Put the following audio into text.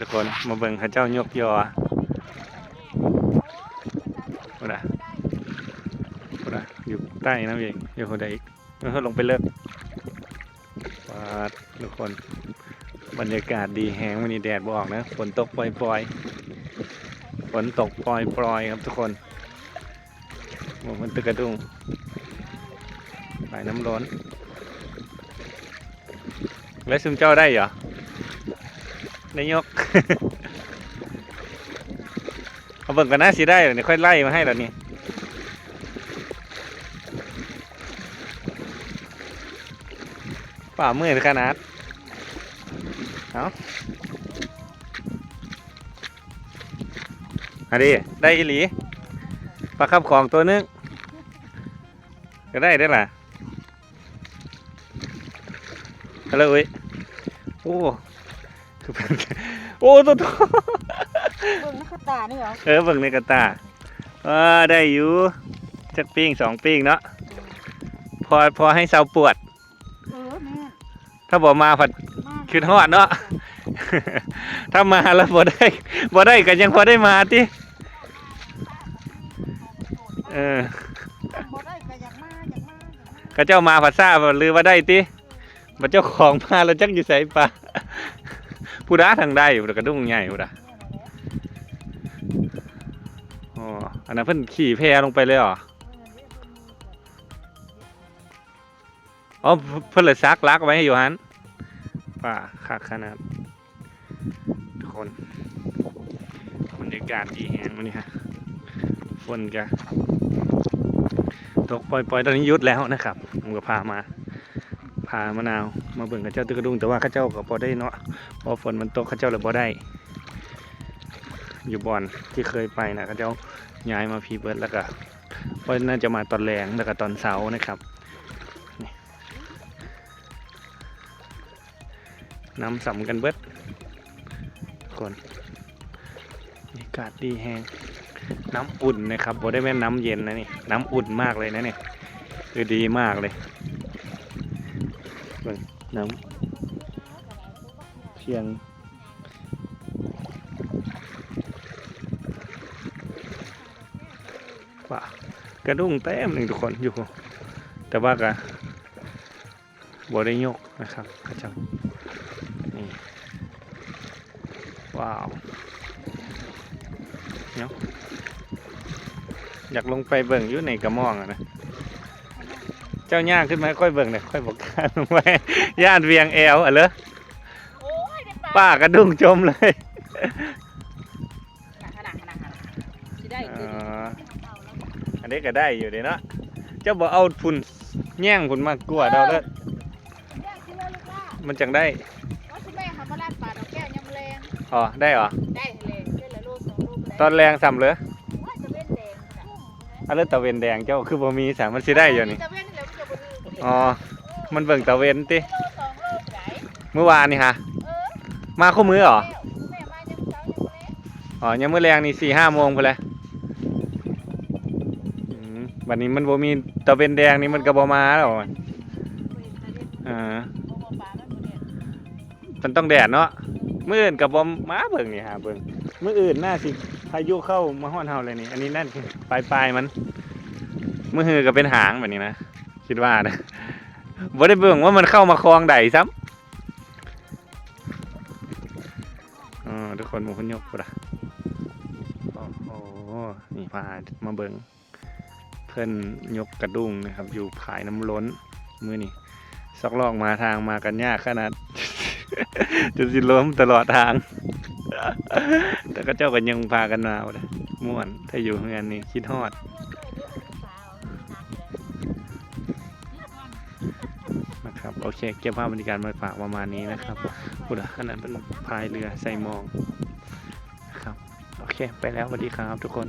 ทุกคนมาเบิ่งข้าเจ้ายกยอพุ่นะพุ่นะอยู่ใต้น้ำเองอยู่คนใดอีกแล้วเขาลงไปเลิกปาดทุกคน บรรยากาศดีแห้งวันนี้แดดบออกนะฝนตกปล่อยๆฝนตกปล่อยๆครับทุกคนมันตึกกระดุงสายน้ำร้อน แล้วซุมเจ้าได้เหรอ ได้ยก เอาเบิ่งกันนะสิได้เดี๋ยวค่อยไล่มาให้แล้วนี่ป่าเมื่อยขนาดเอาอันนี้ได้อีหลีปลาคับของตัวนึงก็ได้ได้ล่ะฮัลโหลเอ้ยโอ้ คือเป็นโอ้ตัวโตเบิ่งนักตานี่เหรอเออเบิ่งในกระตาอ่าได้อยู่จักปิ้งสองปิ้งเนาะพอพอให้เซาปวด เออแม่ถ้าบอกมาผัด มากขึ้นฮอดเนาะ ถ้ามาแล้วบ่ได้บ่ได้ก็ยังพอได้มาติเออบ่ได้ก็อยากมาอยากมาอยากมาก็เจ้ามาภาษาบ่ลือว่าได้ติบ่เจ้าของมาแล้วจักอยู่ไสปะ ผู้ดาทางได้อยู่กระดุ้งใหญ่ผู้ดาอ๋ออันนั้นเพิ่นขี่แพลงไปเลยเหรออ๋อเพิ่นเลยซักลักไว้ให้อยู่หันป่าคักขนาดทุกคนบรรยากาศดีแฮงวันนี้ฮะฝนก็ตกปล่อยๆตอนนี้ยุดแล้วนะครับผมก็พามา พามะนาว มาเบิ่งกับเจ้าตึกกระดุงแต่ว่าข้าเจ้าก็พอได้เนาะพอฝนมันตกข้าเจ้าเลยพอได้ อยู่บ่อนที่เคยไปนะข้าเจ้าย้ายมาพีเบิร์ดแล้วก็เพราะน่าจะมาตอนแรงแล้วก็ตอนเช้านะครับน้ำสัมกันเบิดคนบรรยากาศดีแฮงน้ำอุ่นนะครับบ่ได้แม่นน้ำเย็นนะนี่ น้ำอุ่นมากเลยนะเนี่ยคือดีมากเลย น้ำเพียงว่ากระดุ้งเต็มหนึ่งทุกคนอยู่ แต่ว่าก็บ่ได้ยกนะครับพระเจ้านี่ว้าวเนาะอยากลงไปเบิ่งอยู่ในกระม่องอะนะ จ้าย่างขึ้นมาค่อยเบิ่งหน่อยค่อยบอกการลงไปย่านเวียงแอวอะเหรอโอ้ยได้ปลาป้ากระดุ้งจมเลยขนาดขนาดขนาดสิได้อ๋กินออันนี้ก็ได้อยู่เดีเนาะเจ้าบอกเอาพุ่นแย่งพุ่นมากกว่าเราเด้อแม่กินแล้วลูกล่ะมันจังได้ว่าสิแม่เขามาลาดปลาดอกแก้วยำแรงอ๋อได้เหรอได้เลยเส้นละโลสองโลก็ได้ตอนแรงซ้ำเลยว่าจะเว้นแดงขนาดอันเลือตะเวนแดงเจ้าคือบ่มีสามมันสิได้อยู่นี่จะเว้น อ๋อ มันเบิ่งตะเวนติเมื่อวานนี่ฮะ มาคู่มือเหรอแม่มาจะเช้าจะแรงอ๋อยังมื้อแรงนี่สี่ห้าโมงพอแล้ววันนี้มันบ่มีตะเวนแดงนี่มันก็บ่มาแล้วอะอ่ามันต้องแดดเนาะมื้ออื่นกับบอมมาเบิ่งนี่ฮะเบิ่งมื้ออื่นน่าสิพายุเข้ามาฮ้อนเฮาเลยนี่ อันนี้นั่นปลายปลายๆมันมื้อฮือก็เป็นหางแบบนี้นะ คิดว่านะบ่ได้เบิ่งว่ามันเข้ามาคลองใดซ้ำอ๋อทุกคนหมู่คนยกพุ่นะโอ้โหนี่พามาเบิ่งเพิ่นยกกระดุ้งนะครับ อยู่ผายน้ำล้นมือนี้ซอกลอกมาทางมากันยากขนาดจนสิล้มตลอดทาง แต่ก็เจ้ากันยังพากันมาเลยม่วนถ้าอยู่เฮือนนี่คิดฮอด โอเค เก็บภาพบรรยากาศมาฝากประมาณนี้นะครับอุดอันนั้นเป็นพายเรือใส่หมองนะครับ โอเค ไปแล้วสวัสดีครับทุกคน